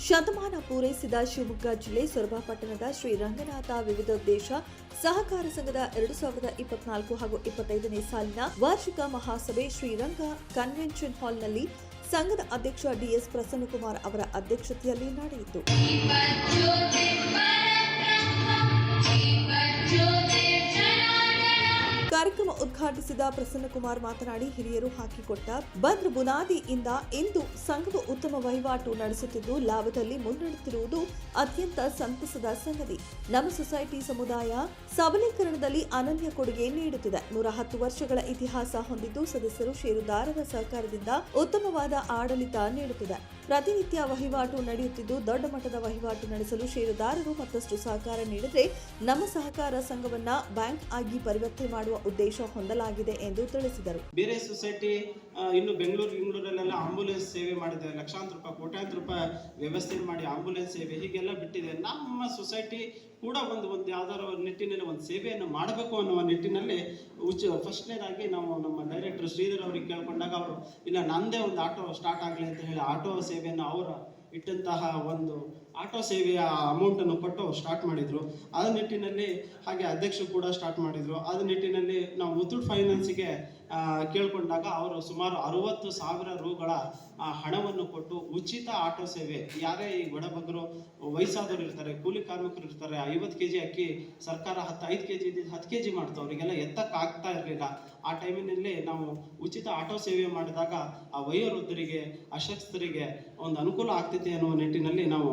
ಶತಮಾನ ಪೂರೈಸಿದ ಶಿವಮೊಗ್ಗ ಜಿಲ್ಲೆ ಸೊರಬ ಪಟ್ಟಣದ ಶ್ರೀ ರಂಗನಾಥ ವಿವಿಧೋದ್ದೇಶ ಸಹಕಾರ ಸಂಘದ ಎರಡು ಸಾವಿರದ ಇಪ್ಪತ್ನಾಲ್ಕು ಹಾಗೂ ಇಪ್ಪತ್ತೈದನೇ ಸಾಲಿನ ವಾರ್ಷಿಕ ಮಹಾಸಭೆ ಶ್ರೀರಂಗ ಕನ್ವೆನ್ಷನ್ ಹಾಲ್ನಲ್ಲಿ ಸಂಘದ ಅಧ್ಯಕ್ಷ ಡಿಎಸ್ ಪ್ರಸನ್ನಕುಮಾರ್ ಅವರ ಅಧ್ಯಕ್ಷತೆಯಲ್ಲಿ ನಡೆಯಿತು. ಕಾರ್ಯಕ್ರಮ ಉದ್ಘಾಟಿಸಿದ ಪ್ರಸನ್ನಕುಮಾರ್ ಮಾತನಾಡಿ, ಹಿರಿಯರು ಹಾಕಿಕೊಟ್ಟ ಭದ್ರ ಬುನಾದಿಯಿಂದ ಇಂದು ಸಂಘದ ಉತ್ತಮ ವಹಿವಾಟು ನಡೆಸುತ್ತಿದ್ದು, ಲಾಭದಲ್ಲಿ ಮುನ್ನಡೆಯುತ್ತಿರುವುದು ಅತ್ಯಂತ ಸಂತಸದ ಸಂಗತಿ. ನಮ್ಮ ಸೊಸೈಟಿ ಸಮುದಾಯ ಸಬಲೀಕರಣದಲ್ಲಿ ಅನನ್ಯ ಕೊಡುಗೆ ನೀಡುತ್ತಿದೆ. ನೂರ ಹತ್ತು ವರ್ಷಗಳ ಇತಿಹಾಸ ಹೊಂದಿದ್ದು, ಸದಸ್ಯರು ಷೇರುದಾರರ ಸಹಕಾರದಿಂದ ಉತ್ತಮವಾದ ಆಡಳಿತ ನೀಡುತ್ತಿದೆ. ಪ್ರತಿನಿತ್ಯ ವಹಿವಾಟು ನಡೆಯುತ್ತಿದ್ದು ದೊಡ್ಡ ಮಟ್ಟದ ವಹಿವಾಟು ನಡೆಸಲು ಷೇರುದಾರರು ಮತ್ತಷ್ಟು ಸಹಕಾರ ನೀಡಿದರೆ ನಮ್ಮ ಸಹಕಾರ ಸಂಘವನ್ನ ಬ್ಯಾಂಕ್ ಆಗಿ ಪರಿವರ್ತನೆ ಮಾಡುವ ಉದ್ದೇಶ ಹೊಂದಲಾಗಿದೆ ಎಂದು ತಿಳಿಸಿದರು. ಬೇರೆ ಸೊಸೈಟಿ ಇನ್ನು ಬೆಂಗಳೂರು ಬೆಂಗಳೂರಲ್ಲೆಲ್ಲ ಆಂಬುಲೆನ್ಸ್ ಸೇವೆ ಮಾಡಿದೆ ಲಕ್ಷಾಂತರ ರೂಪಾಯಿ, ಕೋಟ್ಯಾಂತರ ರೂಪಾಯಿ ವ್ಯವಸ್ಥೆ ಮಾಡಿ ಆಂಬುಲೆನ್ಸ್ ಸೇವೆ ಹೀಗೆಲ್ಲ ಬಿಟ್ಟಿದೆ. ನಮ್ಮ ಸೊಸೈಟಿ ಕೂಡ ಒಂದು ಒಂದು ಯಾವ್ದಾರ ನಿಟ್ಟಿನಲ್ಲಿ ಒಂದು ಸೇವೆಯನ್ನು ಮಾಡಬೇಕು ಅನ್ನುವ ನಿಟ್ಟಿನಲ್ಲಿ ಉಚ್ಚ, ಫಸ್ಟ್ನೇದಾಗಿ ನಾವು ನಮ್ಮ ಡೈರೆಕ್ಟರ್ ಶ್ರೀಧರ್ ಅವ್ರಿಗೆ ಕೇಳ್ಕೊಂಡಾಗ ಅವರು, ಇಲ್ಲ, ನಂದೇ ಒಂದು ಆಟೋ ಸ್ಟಾರ್ಟ್ ಆಗಲಿ ಅಂತ ಹೇಳಿ ಆಟೋ ಸೇವೆಯನ್ನು ಅವರ ಇಟ್ಟಂತಹ ಒಂದು ಆಟೋ ಸೇವೆಯ ಅಮೌಂಟನ್ನು ಕೊಟ್ಟು ಸ್ಟಾರ್ಟ್ ಮಾಡಿದರು. ಆ ನಿಟ್ಟಿನಲ್ಲಿ ಹಾಗೆ ಅಧ್ಯಕ್ಷರು ಕೂಡ ಸ್ಟಾರ್ಟ್ ಮಾಡಿದರು. ಆ ನಿಟ್ಟಿನಲ್ಲಿ ನಾವು ಮುತ್ತೂಟ್ ಫೈನಾನ್ಸಿಗೆ ಕೇಳಿಕೊಂಡಾಗ ಅವರು ಸುಮಾರು ಅರುವತ್ತು ಸಾವಿರ ರೂಗಳ ಹಣವನ್ನು ಕೊಟ್ಟು ಉಚಿತ ಆಟೋ ಸೇವೆ. ಯಾರೇ ಈ ಬಡಬಗ್ಗರು ವಯಸ್ಸಾದವರು ಇರ್ತಾರೆ, ಕೂಲಿ ಕಾರ್ಮಿಕರು ಇರ್ತಾರೆ, ಐವತ್ತು ಕೆ ಜಿ ಅಕ್ಕಿ ಸರ್ಕಾರ ಹತ್ತು, ಐದು ಕೆ ಜಿ ಹತ್ತು ಕೆ ಜಿ ಮಾಡ್ತು, ಅವರಿಗೆಲ್ಲ ಎತ್ತಕ್ಕಾಗ್ತಾ ಇರಲಿಲ್ಲ. ಆ ಟೈಮಿನಲ್ಲಿ ನಾವು ಉಚಿತ ಆಟೋ ಸೇವೆ ಮಾಡಿದಾಗ ಆ ವಯೋವೃದ್ಧರಿಗೆ ಅಶಕ್ತರಿಗೆ ಒಂದು ಅನುಕೂಲ ಆಗ್ತೈತೆ ಅನ್ನುವ ನಿಟ್ಟಿನಲ್ಲಿ ನಾವು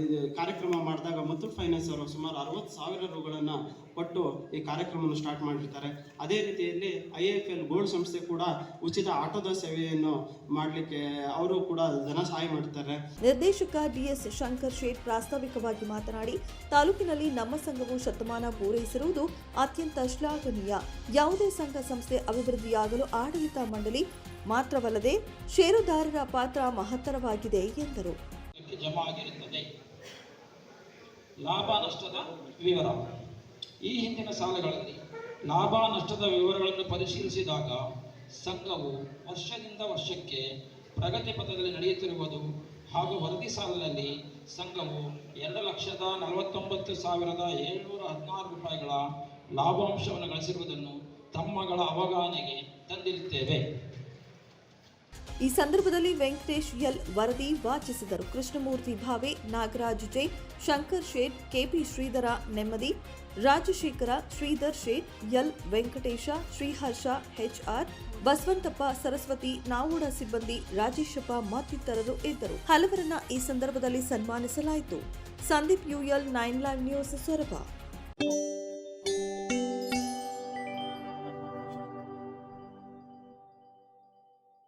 ಇದು ಕಾರ್ಯಕ್ರಮ ಮಾಡಿದಾಗ ಮುತ್ತೂಟ್ ಫೈನಾನ್ಸ್ ಅವರು ಸುಮಾರು ಅರವತ್ತು ಸಾವಿರ ರೂಗಳನ್ನು ಕೊಟ್ಟು ಈ ಕಾರ್ಯಕ್ರಮವನ್ನು ಸ್ಟಾರ್ಟ್ ಮಾಡಿರ್ತಾರೆ. ಅದೇ ರೀತಿಯಲ್ಲಿ ಐ ಎಫ್ ಎಲ್ ಗೋಲ್ಡ್ ಸಂಸ್ಥೆ ಕೂಡ ಉಚಿತ ಆಟೋದ ಸೇವೆಯನ್ನು ಮಾಡಲಿಕ್ಕೆ ಅವರು ಕೂಡ ಧನ ಸಹಾಯ ಮಾಡ್ತಾರೆ. ನಿರ್ದೇಶಕ ಡಿಎಸ್ ಶಂಕರ್ ಶೇಟ್ ಪ್ರಾಸ್ತಾವಿಕವಾಗಿ ಮಾತನಾಡಿ, ತಾಲೂಕಿನಲ್ಲಿ ನಮ್ಮ ಸಂಘವು ಶತಮಾನ ಪೂರೈಸಿರುವುದು ಅತ್ಯಂತ ಶ್ಲಾಘನೀಯ. ಯಾವುದೇ ಸಂಘ ಸಂಸ್ಥೆ ಅಭಿವೃದ್ಧಿಯಾಗಲು ಆಡಳಿತ ಮಂಡಳಿ ಮಾತ್ರವಲ್ಲದೆ, ಷೇರುದಾರರ ಪಾತ್ರ ಮಹತ್ತರವಾಗಿದೆ ಎಂದರು. ಜಮಾ ಆಗಿರುತ್ತದೆ ಲಾಭ ನಷ್ಟದ ವಿವರ. ಈ ಹಿಂದಿನ ಸಾಲಗಳಲ್ಲಿ ಲಾಭ ನಷ್ಟದ ವಿವರಗಳನ್ನು ಪರಿಶೀಲಿಸಿದಾಗ ಸಂಘವು ವರ್ಷದಿಂದ ವರ್ಷಕ್ಕೆ ಪ್ರಗತಿ ಪಥದಲ್ಲಿ ನಡೆಯುತ್ತಿರುವುದು ಹಾಗೂ ವರದಿ ಸಾಲದಲ್ಲಿ ಸಂಘವು ಎರಡು ಲಕ್ಷದ ನಲವತ್ತೊಂಬತ್ತು ಸಾವಿರದ ಏಳ್ನೂರ ಹದಿನಾರು ರೂಪಾಯಿಗಳ ಲಾಭಾಂಶವನ್ನು ಗಳಿಸಿರುವುದನ್ನು ತಮ್ಮಗಳ ಅವಗಾಹನೆಗೆ ತಂದಿರುತ್ತೇವೆ. ಈ ಸಂದರ್ಭದಲ್ಲಿ ವೆಂಕಟೇಶ್ ಎಲ್ ವರದಿ ವಾಚಿಸಿದರು. Krishnamurthy Bhave Nagaraj J Shankar Shet, KP Shridhara Nemmadi, Rajashekhara Shridhar Shet, L Venkatesha, Shriharsha HR Basavanthappa, Saraswati, Navuda ಸಿಬ್ಬಂದಿ, ರಾಜೇಶಪ್ಪ ಮತ್ತಿತರರು ಇದ್ದರು. ಹಲವರನ್ನ ಈ ಸಂದರ್ಭದಲ್ಲಿ ಸನ್ಮಾನಿಸಲಾಯಿತು. Sandeep UL, nine live news Sorab.